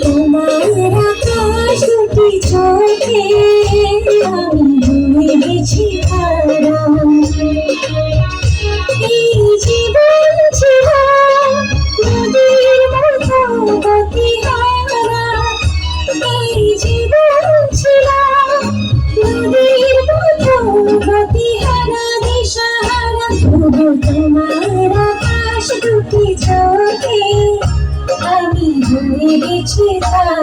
তোমার আকাশ দুটি চোখে আমি ডুবে গেছি হারাম এই জীবন ছিল নদীর মতো গতিহারা দিশাহারা তোমার আকাশ দুটি চোখে গেছি তারা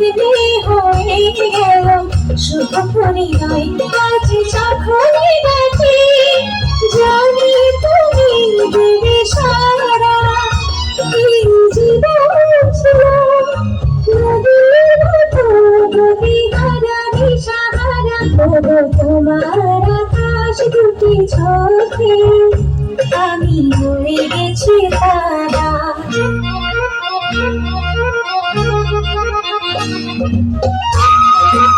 লগ্নে হয়ে গেল শুভ পরিণয়, আজ যখনই ডাকি জানি তুমি দেবে সারা। এই জীবন ছিল নদীর মতো গতিহারা দিশাহারা তবু তোমার আকাশ দুটি চোখে আমি হয়ে গেছি তারা। Thank you.